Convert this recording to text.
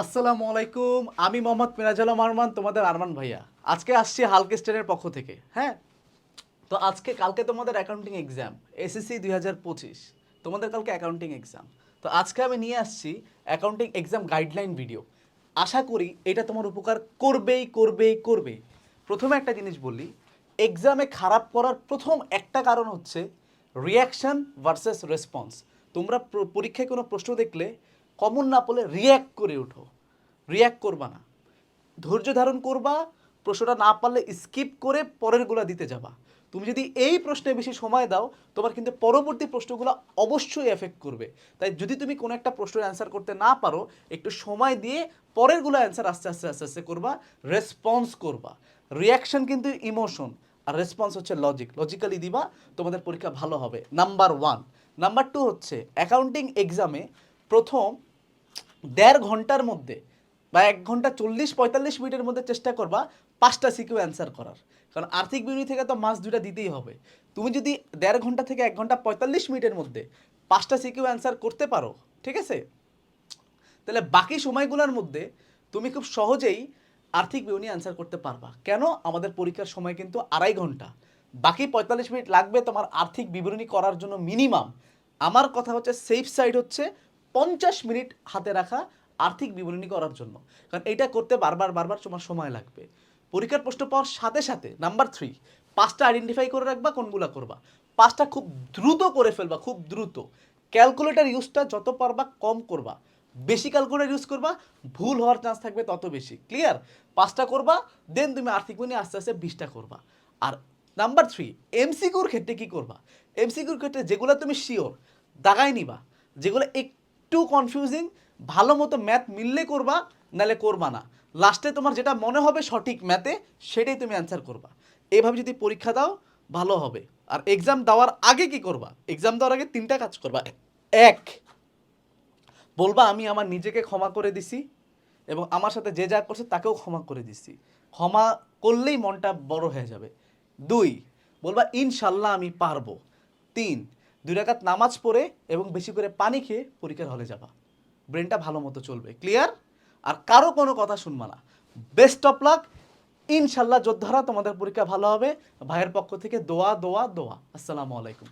আসসালামু আলাইকুম, আমি মোহাম্মদ মিরাজ আলম আরমান তোমাদের আরমান ভাইয়া। আজকে আসছি হালকেস্টারের পক্ষ থেকে হ্যাঁ? তো আজকে, কালকে তোমাদের অ্যাকাউন্টিং এক্সাম এসএসসি দুই হাজার পঁচিশ, তোমাদের কালকে অ্যাকাউন্টিং এক্সাম তো আজকে আমি নিয়ে আসছি অ্যাকাউন্টিং এক্সাম গাইডলাইন ভিডিও আশা করি এটা তোমার উপকার করবেই করবেই করবে প্রথমে একটা জিনিস বলি এক্সামে খারাপ করার প্রথম একটা কারণ হচ্ছে রিয়াকশন ভার্সেস রেসপন্স তোমরা পরীক্ষায় কোনো প্রশ্ন দেখলে কমন না পড়লে রিয়্যাক্ট করে ওঠো। রিয়্যাক্ট করবা না। ধৈর্য ধারণ করবা, প্রশ্নটা না পারলে স্কিপ করে পরেরগুলো দিতে যাবা। তুমি যদি এই প্রশ্নে বেশি সময় দাও, তোমার কিন্তু পরবর্তী প্রশ্নগুলো অবশ্যই এফেক্ট করবে। তাই যদি তুমি কোনো একটা প্রশ্নের অ্যান্সার করতে না পারো, একটু সময় দিয়ে পরেরগুলো অ্যান্সার আস্তে আস্তে আস্তে আস্তে করবা রেসপন্স করবা। রিয়াকশন কিন্তু ইমোশন আর রেসপন্স হচ্ছে লজিক লজিক্যালি দিবা, তোমাদের পরীক্ষা ভালো হবে। নাম্বার ওয়ান নাম্বার টু হচ্ছে অ্যাকাউন্টিং এক্সামে প্রথম দেড় ঘণ্টার মধ্যে বা এক ঘণ্টা চল্লিশ পঁয়তাল্লিশ মিনিটের মধ্যে চেষ্টা করবা পাঁচটা সিকিউ অ্যান্সার করার। কারণ আর্থিক বিবরণী থেকে তো মাস দুটা দিতেই হবে। তুমি যদি দেড় ঘণ্টা থেকে এক ঘণ্টা পঁয়তাল্লিশ মিনিটের মধ্যে পাঁচটা সিকিউ অ্যান্সার করতে পারো, ঠিক আছে? তাহলে বাকি সময়গুলোর মধ্যে তুমি খুব সহজেই আর্থিক বিবরণী অ্যান্সার করতে পারবা। কেন? আমাদের পরীক্ষার সময় কিন্তু আড়াই ঘণ্টা। বাকি পঁয়তাল্লিশ মিনিট লাগবে তোমার আর্থিক বিবরণী করার জন্য মিনিমাম আমার কথা হচ্ছে সেফ সাইড হচ্ছে পঞ্চাশ মিনিট হাতে রাখা আর্থিক বিবরণী করার জন্য। কারণ এটা করতে বারবার বারবার তোমার সময় লাগবে। পরীক্ষার প্রশ্ন পাওয়ার সাথে সাথে নাম্বার থ্রি পাঁচটা আইডেন্টিফাই করে রাখবা, কোনগুলো করবা। পাঁচটা খুব দ্রুত করে ফেলবা, খুব দ্রুত। ক্যালকুলেটর ইউজটা যত পারবা কম করবা। বেশি ক্যালকুলেটর ইউজ করবা, ভুল হওয়ার চান্স থাকবে তত বেশি। ক্লিয়ার পাঁচটা করবা দেন তুমি আর্থিক মনি আস্তে আস্তে বিশটা করবা। আর নাম্বার থ্রি এমসিকিউর ক্ষেত্রে কী করবা? এমসিকিউর ক্ষেত্রে যেগুলো তুমি শিওর দাগাই নিবা, যেগুলো একটু কনফিউজিং ভালো মতো ম্যাথ মিললে করবা, নালে করবা না। লাস্টে তোমার যেটা মনে হবে সঠিক ম্যাথে সেটাই তুমি অ্যান্সার করবা। এইভাবে যদি পরীক্ষা দাও, ভালো হবে। আর এক্সাম দেওয়ার আগে কি করবা? এক্সাম দেওয়ার আগে তিনটা কাজ করবা। এক, বলবা, আমি আমার নিজেকে ক্ষমা করে দিছি এবং আমার সাথে যে যা করছে তাকেও ক্ষমা করে দিছি। ক্ষমা করলেই মনটা বড় হয়ে যাবে। দুই, বলবা, ইনশাল্লাহ আমি পারব। তিন দুই রাকাত নামাজ পড়ে এবং বেশি করে পানি খেয়ে পরীক্ষার হলে যাবা। ব্রেনটা ভালো মতো চলবে। ক্লিয়ার আর কারও কোনো কথা শুনবা না। বেস্ট অফ লাক ইনশাল্লাহ যোদ্ধারা তোমাদের পরীক্ষা ভালো হবে। ভাইয়ের পক্ষ থেকে দোয়া দোয়া দোয়া। আসসালামু আলাইকুম।